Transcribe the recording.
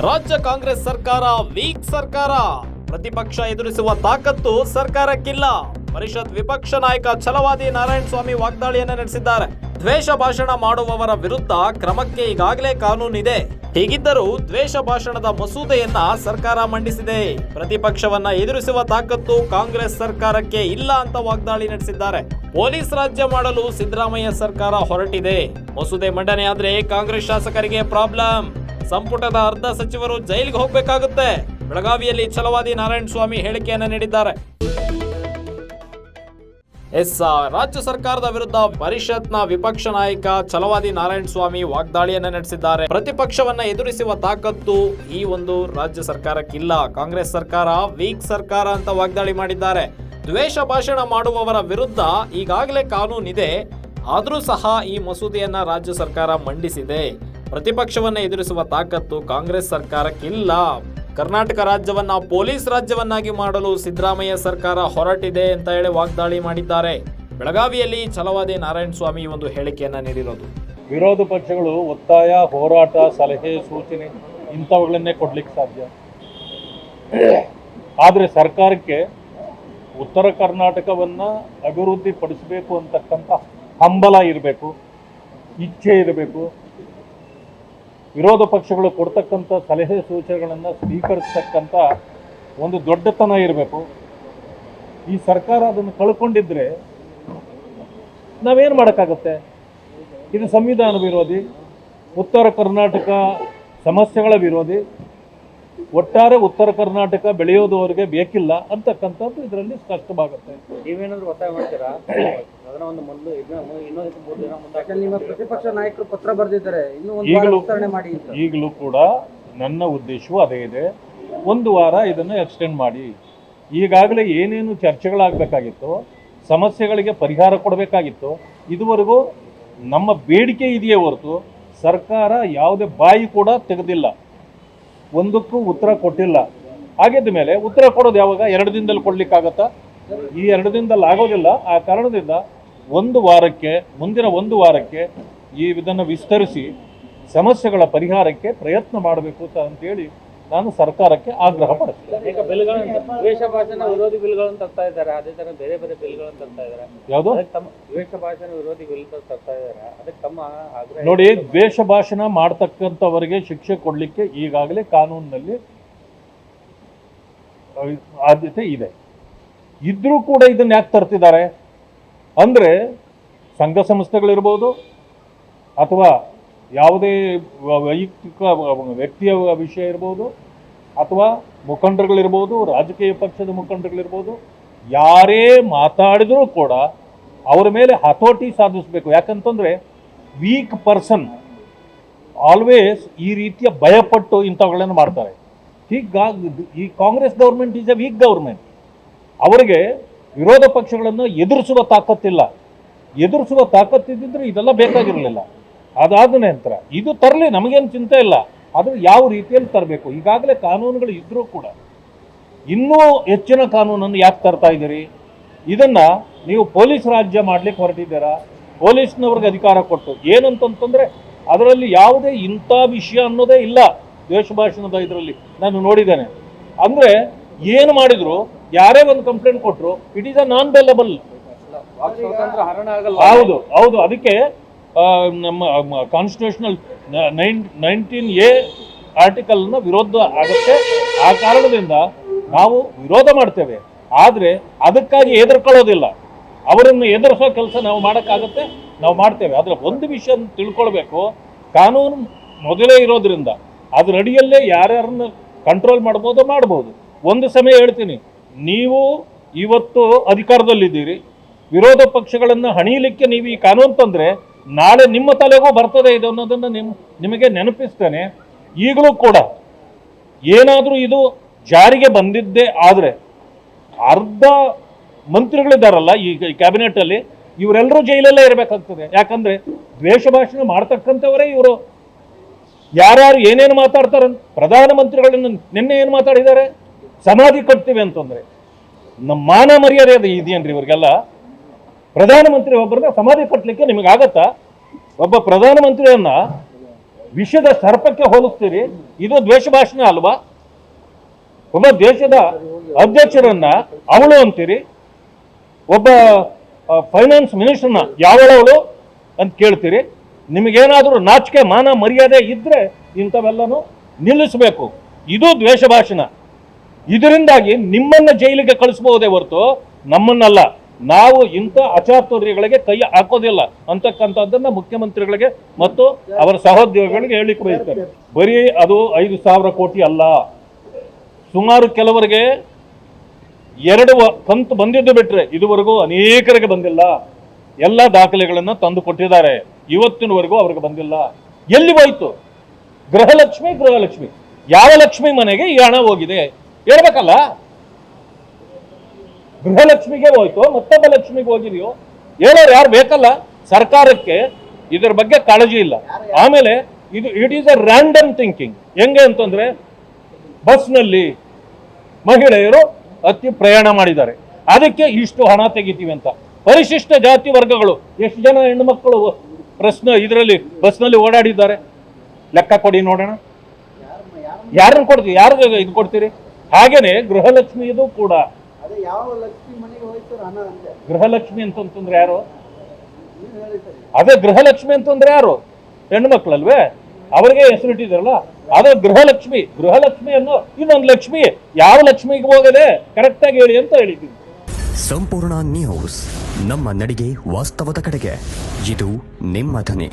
ರಾಜ್ಯ ಕಾಂಗ್ರೆಸ್ ಸರ್ಕಾರ, ವೀಕ್ ಸರ್ಕಾರ. ಪ್ರತಿಪಕ್ಷ ಎದುರಿಸುವ ತಾಕತ್ತು ಸರ್ಕಾರಕ್ಕಿಲ್ಲ. ಪರಿಷತ್ ವಿಪಕ್ಷ ನಾಯಕ ಛಲವಾದಿ ನಾರಾಯಣ ಸ್ವಾಮಿ ವಾಗ್ದಾಳಿಯನ್ನ ನಡೆಸಿದ್ದಾರೆ. ದ್ವೇಷ ಭಾಷಣ ಮಾಡುವವರ ವಿರುದ್ಧ ಕ್ರಮಕ್ಕೆ ಈಗಾಗಲೇ ಕಾನೂನಿದೆ. ಹೀಗಿದ್ದರೂ ದ್ವೇಷ ಭಾಷಣದ ಮಸೂದೆಯನ್ನ ಸರ್ಕಾರ ಮಂಡಿಸಿದೆ. ಪ್ರತಿಪಕ್ಷವನ್ನ ಎದುರಿಸುವ ತಾಕತ್ತು ಕಾಂಗ್ರೆಸ್ ಸರ್ಕಾರಕ್ಕೆ ಇಲ್ಲ ಅಂತ ವಾಗ್ದಾಳಿ ನಡೆಸಿದ್ದಾರೆ. ಪೊಲೀಸ್ ರಾಜ್ಯ ಮಾಡಲು ಸಿದ್ದರಾಮಯ್ಯ ಸರ್ಕಾರ ಹೊರಟಿದೆ. ಮಸೂದೆ ಮಂಡನೆ ಆದ್ರೆ ಕಾಂಗ್ರೆಸ್ ಶಾಸಕರಿಗೆ ಪ್ರಾಬ್ಲಮ್. ಸಂಪುಟದ ಅರ್ಧ ಸಚಿವರು ಜೈಲಿಗೆ ಹೋಗಬೇಕಾಗುತ್ತೆ. ಬೆಳಗಾವಿಯಲ್ಲಿ ಛಲವಾದಿ ನಾರಾಯಣ ಸ್ವಾಮಿ ಹೇಳಿಕೆಯನ್ನು ನೀಡಿದ್ದಾರೆ. ಎಸ್ ರಾಜ್ಯ ಸರ್ಕಾರದ ವಿರುದ್ಧ ಪರಿಷತ್ನ ವಿಪಕ್ಷ ನಾಯಕ ಛಲವಾದಿ ನಾರಾಯಣ ಸ್ವಾಮಿ ವಾಗ್ದಾಳಿಯನ್ನ ನಡೆಸಿದ್ದಾರೆ. ಪ್ರತಿಪಕ್ಷವನ್ನ ಎದುರಿಸುವ ತಾಕತ್ತು ಈ ಒಂದು ರಾಜ್ಯ ಸರ್ಕಾರಕ್ಕಿಲ್ಲ. ಕಾಂಗ್ರೆಸ್ ಸರ್ಕಾರ, ವೀಕ್ ಸರ್ಕಾರ ಅಂತ ವಾಗ್ದಾಳಿ ಮಾಡಿದ್ದಾರೆ. ದ್ವೇಷ ಭಾಷಣ ಮಾಡುವವರ ವಿರುದ್ಧ ಈಗಾಗಲೇ ಕಾನೂನಿದೆ. ಆದರೂ ಸಹ ಈ ಮಸೂದೆಯನ್ನ ರಾಜ್ಯ ಸರ್ಕಾರ ಮಂಡಿಸಿದೆ. ಪ್ರತಿಪಕ್ಷವನ್ನ ಎದುರಿಸುವ ತಾಕತ್ತು ಕಾಂಗ್ರೆಸ್ ಸರ್ಕಾರಕ್ಕಿಲ್ಲ. ಕರ್ನಾಟಕ ರಾಜ್ಯವನ್ನ ಪೊಲೀಸ್ ರಾಜ್ಯವನ್ನಾಗಿ ಮಾಡಲು ಸಿದ್ದರಾಮಯ್ಯ ಸರ್ಕಾರ ಹೊರಟಿದೆ ಅಂತ ಹೇಳಿ ವಾಗ್ದಾಳಿ ಮಾಡಿದ್ದಾರೆ. ಬೆಳಗಾವಿಯಲ್ಲಿ ಛಲವಾದಿ ನಾರಾಯಣ ಸ್ವಾಮಿ ಒಂದು ಹೇಳಿಕೆಯನ್ನ ನೀಡಿರೋದು. ವಿರೋಧ ಪಕ್ಷಗಳು ಒತ್ತಾಯ, ಹೋರಾಟ, ಸಲಹೆ, ಸೂಚನೆ ಇಂಥವುಗಳನ್ನೇ ಕೊಡ್ಲಿಕ್ಕೆ ಸಾಧ್ಯ. ಆದರೆ ಸರ್ಕಾರಕ್ಕೆ ಉತ್ತರ ಕರ್ನಾಟಕವನ್ನ ಅಭಿವೃದ್ಧಿಪಡಿಸಬೇಕು ಅಂತಕ್ಕಂಥ ಹಂಬಲ ಇರಬೇಕು, ಇಚ್ಛೆ ಇರಬೇಕು. ವಿರೋಧ ಪಕ್ಷಗಳು ಕೊಡ್ತಕ್ಕಂಥ ಸಲಹೆ ಸೂಚನೆಗಳನ್ನು ಸ್ವೀಕರಿಸ್ತಕ್ಕಂಥ ಒಂದು ದೊಡ್ಡತನ ಇರಬೇಕು. ಈ ಸರ್ಕಾರ ಅದನ್ನು ಕಳ್ಕೊಂಡಿದ್ರೆ ನಾವೇನು ಮಾಡೋಕ್ಕಾಗತ್ತೆ? ಇದು ಸಂವಿಧಾನ ವಿರೋಧಿ, ಉತ್ತರ ಕರ್ನಾಟಕ ಸಮಸ್ಯೆಗಳ ವಿರೋಧಿ ಒಟ್ಟಾರೆ ಉತ್ತರ ಕರ್ನಾಟಕ ಬೆಳೆಯೋದು ಅವರಿಗೆ ಬೇಕಿಲ್ಲ ಅಂತಕ್ಕಂಥದ್ದು ಇದರಲ್ಲಿ ಸ್ಪಷ್ಟವಾಗುತ್ತೆ. ನೀವೇನಾದ್ರೂ ಒತ್ತಾಯ ಮಾಡ್ತೀರಾ? ಅದನ್ನ ಒಂದು ಮೊದಲು ಇದನ್ನ ಇನ್ನೊಂದು ಮೂರು ದಿನ ಮುಂದೆ ನಿಮ್ಮ ಪ್ರತಿಪಕ್ಷ ನಾಯಕರು ಪತ್ರ ಬರೆದಿದ್ದಾರೆ. ಇನ್ನೂ ಒಂದು ವಾರ ಈಗಲೂ ಮಾಡಿ ಈಗಲೂ ಕೂಡ ನನ್ನ ಉದ್ದೇಶವೂ ಅದೇ ಇದೆ. ಒಂದು ವಾರ ಇದನ್ನು ಎಕ್ಸ್ಟೆಂಡ್ ಮಾಡಿ. ಈಗಾಗಲೇ ಏನೇನು ಚರ್ಚೆಗಳಾಗಬೇಕಾಗಿತ್ತು ಸಮಸ್ಯೆಗಳಿಗೆ ಪರಿಹಾರ ಕೊಡಬೇಕಾಗಿತ್ತು ಇದುವರೆಗೂ ನಮ್ಮ ಬೇಡಿಕೆ ಇದೆಯೇ ಹೊರತು ಸರ್ಕಾರ ಯಾವುದೇ ಬಾಯಿ ಕೂಡ ತೆಗೆದಿಲ್ಲ. ಒಂದಕ್ಕೂ ಉತ್ತರ ಕೊಟ್ಟಿಲ್ಲ. ಆಗಿದ್ದ ಮೇಲೆ ಉತ್ತರ ಕೊಡೋದು ಯಾವಾಗ? ಎರಡು ದಿನದಲ್ಲಿ ಕೊಡ್ಲಿಕ್ಕಾಗತ್ತಾ? ಈ ಎರಡು ದಿನದಲ್ಲಿ ಆಗೋದಿಲ್ಲ. ಆ ಕಾರಣದಿಂದ ಒಂದು ವಾರಕ್ಕೆ, ಮುಂದಿನ ಒಂದು ವಾರಕ್ಕೆ ಈ ಇದನ್ನು ವಿಸ್ತರಿಸಿ ಸಮಸ್ಯೆಗಳ ಪರಿಹಾರಕ್ಕೆ ಪ್ರಯತ್ನ ಮಾಡಬೇಕು ಅಂತ ಅಂತೇಳಿ ನಾನು ಸರ್ಕಾರಕ್ಕೆ ಆಗ್ರಹ ಪಡಿಸ್ತೇನೆ. ಈಗ ಬಿಲ್ಗಳನ್ನು ದ್ವೇಷ ಭಾಷಣ ವಿರೋಧಿ ಬಿಲ್ಗಳನ್ನು ತರ್ತಾ ಇದ್ದಾರೆ. ಅದೇ ತರ ಬೇರೆ ಬೇರೆ ಬಿಲ್ಗಳನ್ನು ತರ್ತಾ ಇದ್ದಾರೆ. ಯಾವುದು? ತಮ್ಮ ದ್ವೇಷ ಭಾಷಣ ವಿರೋಧಿ ಬಿಲ್ ತರ್ತಾ ಇದ್ದಾರೆ. ಅದಕ್ಕೆ ತಮ್ಮ ಆಗ್ರಹ ನೋಡಿ ದ್ವೇಷ ಭಾಷಣ ಮಾಡ್ತಕ್ಕಂಥವರಿಗೆ ಶಿಕ್ಷೆ ಕೊಡಲಿಕ್ಕೆ ಈಗಾಗಲೇ ಕಾನೂನಿನಲ್ಲಿ ಆದ್ಯತೆ ಇದೆ. ಇದ್ರೂ ಕೂಡ ಇದನ್ನ ಯಾಕೆ ತರ್ತಿದ್ದಾರೆ? ಅಂದ್ರೆ ಸಂಘ ಸಂಸ್ಥೆಗಳಿರ್ಬೋದು ಅಥವಾ ಯಾವುದೇ ವೈಯಕ್ತಿಕ ವ್ಯಕ್ತಿಯ ವಿಷಯ ಇರ್ಬೋದು ಅಥವಾ ಮುಖಂಡರುಗಳಿರ್ಬೋದು, ರಾಜಕೀಯ ಪಕ್ಷದ ಮುಖಂಡರುಗಳಿರ್ಬೋದು, ಯಾರೇ ಮಾತಾಡಿದರೂ ಕೂಡ ಅವರ ಮೇಲೆ ಹತೋಟಿ ಸಾಧಿಸಬೇಕು. ಯಾಕಂತಂದರೆ ವೀಕ್ ಪರ್ಸನ್ ಆಲ್ವೇಸ್ ಈ ರೀತಿಯ ಭಯಪಟ್ಟು ಇಂಥವುಗಳನ್ನು ಮಾಡ್ತಾರೆ. ಹೀಗಾಗಿ ಈ Congress government is a weak government ಅವರಿಗೆ ವಿರೋಧ ಪಕ್ಷಗಳನ್ನು ಎದುರಿಸುವ ತಾಕತ್ತಿಲ್ಲ. ಎದುರಿಸುವ ತಾಕತ್ತಿದ್ದರೆ ಇದೆಲ್ಲ ಬೇಕಾಗಿರಲಿಲ್ಲ. ಅದಾದ ನಂತರ ಇದು ತರಲಿ ನಮಗೇನು ಚಿಂತೆ ಇಲ್ಲ. ಅದು ಯಾವ ರೀತಿಯಲ್ಲಿ ತರಬೇಕು? ಈಗಾಗಲೇ ಕಾನೂನುಗಳು ಇದ್ದರೂ ಕೂಡ ಇನ್ನೂ ಹೆಚ್ಚಿನ ಕಾನೂನನ್ನು ಯಾಕೆ ತರ್ತಾ ಇದ್ದೀರಿ? ಇದನ್ನ ನೀವು ಪೊಲೀಸ್ ರಾಜ್ಯ ಮಾಡ್ಲಿಕ್ಕೆ ಹೊರಟಿದ್ದೀರಾ? ಪೊಲೀಸ್ನವ್ರಿಗೆ ಅಧಿಕಾರ ಕೊಟ್ಟು ಏನಂತಂತಂದರೆ ಅದರಲ್ಲಿ ಯಾವುದೇ ಇಂಥ ವಿಷಯ ಅನ್ನೋದೇ ಇಲ್ಲ ದ್ವೇಷ ಭಾಷಣದ ಇದರಲ್ಲಿ ನಾನು ನೋಡಿದ್ದೇನೆ. ಅಂದ್ರೆ ಏನು ಮಾಡಿದ್ರು? ಯಾರೇ ಒಂದು ಕಂಪ್ಲೇಂಟ್ ಕೊಟ್ಟರು ಇಟ್ ಈಸ್ ಅ ನಾನ್ ಬೆಲ್ಲಬಲ್ ಹೌದು ಹೌದು. ಅದಕ್ಕೆ ನಮ್ಮ ಕಾನ್ಸ್ಟಿಟ್ಯೂಷನಲ್ ನೈನ್ ನೈನ್ಟೀನ್ ಎ ಆರ್ಟಿಕಲ್ನ ವಿರೋಧ ಆಗುತ್ತೆ. ಆ ಕಾರಣದಿಂದ ನಾವು ವಿರೋಧ ಮಾಡ್ತೇವೆ. ಆದರೆ ಅದಕ್ಕಾಗಿ ಎದುರ್ಕೊಳ್ಳೋದಿಲ್ಲ ಅವರನ್ನು ಎದುರಿಸೋ ಕೆಲಸ ನಾವು ಮಾಡೋಕ್ಕಾಗತ್ತೆ. ನಾವು ಮಾಡ್ತೇವೆ. ಆದರೆ ಒಂದು ವಿಷಯ ತಿಳ್ಕೊಳ್ಬೇಕು. ಕಾನೂನು ಮೊದಲೇ ಇರೋದ್ರಿಂದ ಅದ್ರ ಅಡಿಯಲ್ಲೇ ಯಾರ್ಯಾರನ್ನ ಕಂಟ್ರೋಲ್ ಮಾಡ್ಬೋದು ಮಾಡ್ಬೋದು. ಒಂದು ಸಮಯ ಹೇಳ್ತೀನಿ. ನೀವು ಇವತ್ತು ಅಧಿಕಾರದಲ್ಲಿದ್ದೀರಿ. ವಿರೋಧ ಪಕ್ಷಗಳನ್ನು ಹಣಿಯಲಿಕ್ಕೆ ನೀವು ಈ ಕಾನೂನು ತಂದರೆ ನಾಳೆ ನಿಮ್ಮ ತಲೆಗೂ ಬರ್ತದೆ ಇದು ಅನ್ನೋದನ್ನು ನಿಮ್ ನಿಮಗೆ ನೆನಪಿಸ್ತೇನೆ. ಈಗಲೂ ಕೂಡ ಏನಾದರೂ ಇದು ಜಾರಿಗೆ ಬಂದಿದ್ದೇ ಆದರೆ ಅರ್ಧ ಮಂತ್ರಿಗಳಿದ್ದಾರಲ್ಲ ಈ ಕ್ಯಾಬಿನೆಟಲ್ಲಿ ಇವರೆಲ್ಲರೂ ಜೈಲಲ್ಲೇ ಇರಬೇಕಾಗ್ತದೆ. ಯಾಕಂದ್ರೆ ದ್ವೇಷ ಭಾಷಣ ಮಾಡ್ತಕ್ಕಂಥವರೇ ಇವರು. ಯಾರ್ಯಾರು ಏನೇನು ಮಾತಾಡ್ತಾರೆ ಪ್ರಧಾನಮಂತ್ರಿಗಳನ್ನು ನಿನ್ನೆ ಏನು ಮಾತಾಡಿದ್ದಾರೆ? ಸಮಾಧಿ ಕಟ್ತೀವಿ ಅಂತಂದ್ರೆ. ನಮ್ಮ ಮಾನ ಮರ್ಯಾದೆ ಅದು ಇದೆಯೇನ್ರಿ ಇವ್ರಿಗೆಲ್ಲ? ಪ್ರಧಾನಮಂತ್ರಿ ಒಬ್ಬರನ್ನ ಸಮಾಧಿ ಕಟ್ಟಲಿಕ್ಕೆ ನಿಮಗೆ ಆಗತ್ತಾ ಒಬ್ಬ ಪ್ರಧಾನಮಂತ್ರಿಯನ್ನ ವಿಷದ ಸರ್ಪಕ್ಕೆ ಹೋಲಿಸ್ತೀರಿ. ಇದು ದ್ವೇಷ ಭಾಷಣ ಅಲ್ವಾ? ಒಬ್ಬ ದೇಶದ ಅಧ್ಯಕ್ಷರನ್ನ ಅವಳು ಅಂತೀರಿ. ಒಬ್ಬ ಫೈನಾನ್ಸ್ ಮಿನಿಸ್ಟರ್ನ ಯಾವಳವಳು ಅಂತ ಕೇಳ್ತೀರಿ. ನಿಮಗೇನಾದರೂ ನಾಚಿಕೆ, ಮಾನ, ಮರ್ಯಾದೆ ಇದ್ರೆ ಇಂಥವೆಲ್ಲನೂ ನಿಲ್ಲಿಸಬೇಕು. ಇದು ದ್ವೇಷ ಭಾಷಣ. ಇದರಿಂದಾಗಿ ನಿಮ್ಮನ್ನ ಜೈಲಿಗೆ ಕಳಿಸಬಹುದೇ ಹೊರತು ನಮ್ಮನ್ನಲ್ಲ. ನಾವು ಇಂಥ ಅಚಾತುರ್ಯಗಳಿಗೆ ಕೈ ಹಾಕೋದಿಲ್ಲ ಅಂತಕ್ಕಂಥದ್ದನ್ನ ಮುಖ್ಯಮಂತ್ರಿಗಳಿಗೆ ಮತ್ತು ಅವರ ಸಹೋದ್ಯೋಗಿಗಳಿಗೆ ಹೇಳಿಕ್ ಬಯಸ್ತೇನೆ. ಬರೀ ಅದು ಐದು ಸಾವಿರ ಕೋಟಿ ಅಲ್ಲ. ಸುಮಾರು ಕೆಲವರಿಗೆ ಎರಡು ಕಂತು ಬಂದಿದ್ದು ಬಿಟ್ರೆ ಇದುವರೆಗೂ ಅನೇಕರಿಗೆ ಬಂದಿಲ್ಲ. ಎಲ್ಲ ದಾಖಲೆಗಳನ್ನು ತಂದು ಕೊಟ್ಟಿದ್ದಾರೆ. ಇವತ್ತಿನವರೆಗೂ ಅವ್ರಿಗೆ ಬಂದಿಲ್ಲ. ಎಲ್ಲಿ ಹೋಯ್ತು? ಗೃಹಲಕ್ಷ್ಮಿ ಗೃಹಲಕ್ಷ್ಮಿ. ಯಾವ ಲಕ್ಷ್ಮಿ ಮನೆಗೆ ಈ ಹಣ ಹೋಗಿದೆ? ಹೇಳ್ಬೇಕಲ್ಲ? ಗೃಹಲಕ್ಷ್ಮಿಗೆ ಹೋಯ್ತು, ಮತ್ತೊಬ್ಬ ಲಕ್ಷ್ಮಿಗೆ ಹೋಗಿದೆಯೋ? ಹೇಳೋರು ಯಾರು ಬೇಕಲ್ಲ? ಸರ್ಕಾರಕ್ಕೆ ಇದರ ಬಗ್ಗೆ ಕಾಳಜಿ ಇಲ್ಲ. ಆಮೇಲೆ ಇದು it is a random thinking ಹೆಂಗೆ ಅಂತಂದ್ರೆ, ಬಸ್ನಲ್ಲಿ ಮಹಿಳೆಯರು ಅತಿ ಪ್ರಯಾಣ ಮಾಡಿದ್ದಾರೆ. ಅದಕ್ಕೆ ಇಷ್ಟು ಹಣ ತೆಗಿತೀವಿ ಅಂತ. ಪರಿಶಿಷ್ಟ ಜಾತಿ ವರ್ಗಗಳು, ಎಷ್ಟು ಜನ ಹೆಣ್ಣುಮಕ್ಕಳು ಪ್ರಶ್ನೆ ಇದರಲ್ಲಿ ಬಸ್ನಲ್ಲಿ ಓಡಾಡಿದ್ದಾರೆ? ಲೆಕ್ಕ ಕೊಡಿ ನೋಡೋಣ. ಯಾರನ್ನ ಕೊಡ್ತೀವಿ ಯಾರು ಇದು ಕೊಡ್ತೀರಿ? ಹಾಗೇನೆ ಗೃಹಲಕ್ಷ್ಮಿ ಇದು ಕೂಡ. ಅದೇ ಯಾವ ಲಕ್ಷ್ಮಿ ಮನೆಗೆ ಹೋಯ್ತು ಹಣ ಅಂದೆ ಗೃಹಲಕ್ಷ್ಮಿ ಅಂತಂತಂದ್ರೆ ಯಾರು? ನೀವು ಅದೇ ಗೃಹಲಕ್ಷ್ಮಿ ಅಂತಂದ್ರೆ ಯಾರು? ಹೆಣ್ಣು ಮಕ್ಕಳಲ್ವೇ ಅವರಿಗೆ ಹೆಸರಿಟ್ಟಿದಾರಲ್ಲ ಅದೇ ಗೃಹಲಕ್ಷ್ಮಿ. ಗೃಹಲಕ್ಷ್ಮಿ ಅನ್ನೋ ಇನ್ನೊಂದು ಲಕ್ಷ್ಮಿ. ಯಾವ ಲಕ್ಷ್ಮಿಗೆ ಹೋಗದೆ ಕರೆಕ್ಟಾಗಿ ಹೇಳಿ ಅಂತ ಹೇಳಿದ್ದೀನಿ ಸಂಪೂರ್ಣ ನ್ಯೂಸ್ ನಮ್ಮ ನಡಿಗೆ ವಾಸ್ತವದ ಕಡೆಗೆ. ಇದು ನಿಮ್ಮ ಧ್ವನಿ.